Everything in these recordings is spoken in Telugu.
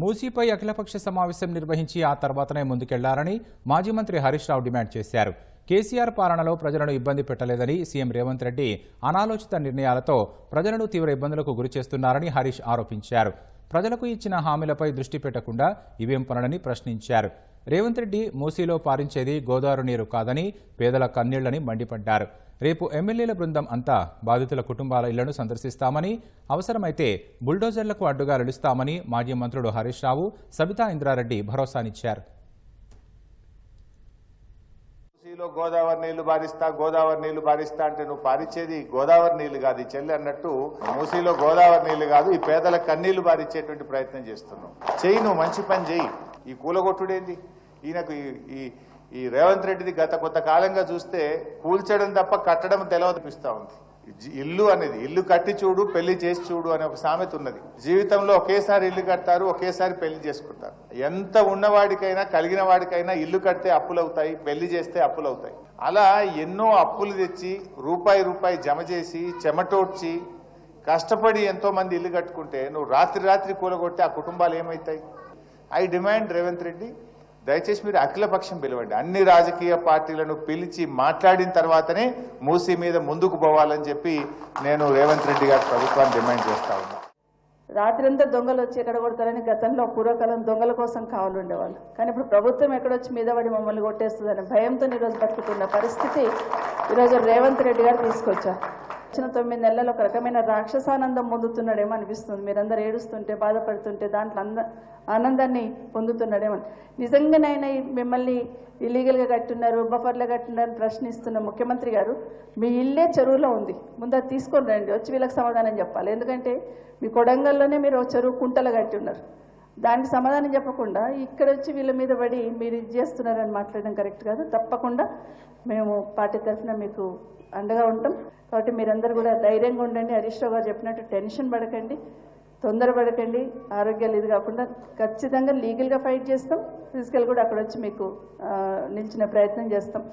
మూసీపై అఖిలపక్ష సమావేశం నిర్వహించి ఆ తర్వాతనే ముందుకెళ్ళారని మాజీ మంత్రి హరీష్ రావు డిమాండ్ చేశారు. కేసీఆర్ పాలనలో ప్రజలను ఇబ్బంది పెట్టలేదని సీఎం రేవంత్ రెడ్డి అనాలోచిత నిర్ణయాలతో ప్రజలను తీవ్ర ఇబ్బందులకు గురి చేస్తున్నారని హరీష్ ఆరోపించారు. ప్రజలకు ఇచ్చిన హామీలపై దృష్టి పెట్టకుండా ఇవేం పనులని ప్రశ్నించారు. రేవంత్ రెడ్డి మూసీలో పారించేది గోదావరి నీరు కాదని పేదల కన్నీళ్ళని మండిపడ్డారు. రేపు ఎమ్మెల్యేల బృందం అంతా బాధితుల కుటుంబాల ఇళ్ళను సందర్శిస్తామని అవసరమైతే బుల్డోజర్లకు అడ్డుగా నిలుస్తామని మాజీ మంత్రుడు హరీష్ రావు సబితా ఇంద్రారెడ్డి భరోసానిచ్చారు. మూసీలో గోదావరి నీళ్ళు బారిస్తా గోదావరి నీళ్ళు బారిస్తా అంటే నువ్వు పారిచ్చేది గోదావరి నీళ్ళు కాదు ఈ చెల్లి అన్నట్టు మూసీలో గోదావరి నీళ్ళు కాదు ఈ పేదల కన్నీళ్ళు బారిచ్చేటువంటి ప్రయత్నం చేస్తున్నావు. చెయ్యి నువ్వు మంచి పని చెయ్యి. ఈ కూలగొట్టుడేంది? ఈయనకు ఈ- ఈ ఈ రేవంత్ రెడ్డిది గత కొంతకాలంగా చూస్తే కూల్చడం తప్ప కట్టడం తెలవనిపిస్తా ఉంది. ఇల్లు అనేది ఇల్లు కట్టి చూడు పెళ్ళి చేసి చూడు అనే ఒక సామెత ఉన్నది. జీవితంలో ఒకేసారి ఇల్లు కడతారు ఒకేసారి పెళ్ళి చేసుకుంటారు. ఎంత ఉన్నవాడికైనా కలిగిన వాడికైనా ఇల్లు కడితే అప్పులవుతాయి పెళ్ళి చేస్తే అప్పులవుతాయి. అలా ఎన్నో అప్పులు తెచ్చి రూపాయి రూపాయి జమ చేసి చెమటోడ్చి కష్టపడి ఎంతో మంది ఇల్లు కట్టుకుంటే నువ్వు రాత్రి రాత్రి కూలగొట్టి ఆ కుటుంబాలు ఏమవుతాయి? ఐ డిమాండ్ రేవంత్ రెడ్డి దయచేసి మీరు అఖిలపక్షం పిలవండి. అన్ని రాజకీయ పార్టీలను పిలిచి మాట్లాడిన తర్వాతనే మూసీ మీద ముందుకు పోవాలని చెప్పి నేను రేవంత్ రెడ్డి గారి ప్రభుత్వాన్ని డిమాండ్ చేస్తా ఉన్నా. రాత్రంతా దొంగలు వచ్చి ఎక్కడ కొడతారని గతంలో పూర్వకాలం దొంగల కోసం కావాలి ఉండేవాళ్ళు. కానీ ఇప్పుడు ప్రభుత్వం ఎక్కడొచ్చి మీద పడి మమ్మల్ని కొట్టేస్తుందని భయంతో ఈరోజు బతుకుతున్న పరిస్థితి ఈరోజు రేవంత్ రెడ్డి గారు తీసుకొచ్చారు. వచ్చిన తొమ్మిది నెలలు ఒక రకమైన రాక్షసానందం పొందుతున్నాడేమో అనిపిస్తుంది. మీరందరూ ఏడుస్తుంటే బాధపడుతుంటే దాంట్లో అంద ఆనందాన్ని పొందుతున్నాడేమో. నిజంగానైనా మిమ్మల్ని ఇల్లీగల్గా కట్టున్నారు బఫర్లో కట్టున్నారు ప్రశ్నిస్తున్న ముఖ్యమంత్రి గారు మీ ఇల్లే చెరువులో ఉంది. ముందు అది తీసుకొని రండి వచ్చి వీళ్ళకి సమాధానం చెప్పాలి. ఎందుకంటే మీ కొడంగల్లోనే మీరు చెరువు కుంటలు కట్టి ఉన్నారు. దానికి సమాధానం చెప్పకుండా ఇక్కడ వచ్చి వీళ్ళ మీద పడి మీరు ఇది చేస్తున్నారని మాట్లాడడం కరెక్ట్ కాదు. తప్పకుండా మేము పార్టీ తరఫున మీకు అండగా ఉంటాం. కాబట్టి మీరందరూ కూడా ధైర్యంగా ఉండండి. హరీష్ రావు గారు చెప్పినట్టు టెన్షన్ పడకండి తొందరపడకండి. ఆరోగ్యాలు ఇది కాకుండా ఖచ్చితంగా లీగల్గా ఫైట్ చేస్తాం. ఫిజికల్ కూడా అక్కడ వచ్చి మీకు నిలిచిన ప్రయత్నం చేస్తాం.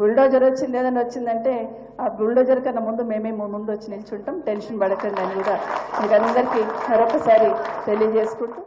బుల్డోజర్ వచ్చింది ఏదైనా వచ్చిందంటే ఆ బుల్డోజర్ కన్నా ముందు మేమే ముందు వచ్చి నిల్చుంటాం. టెన్షన్ పడకండి అని కూడా మీకు అందరికీ మరొకసారి తెలియజేసుకుంటూ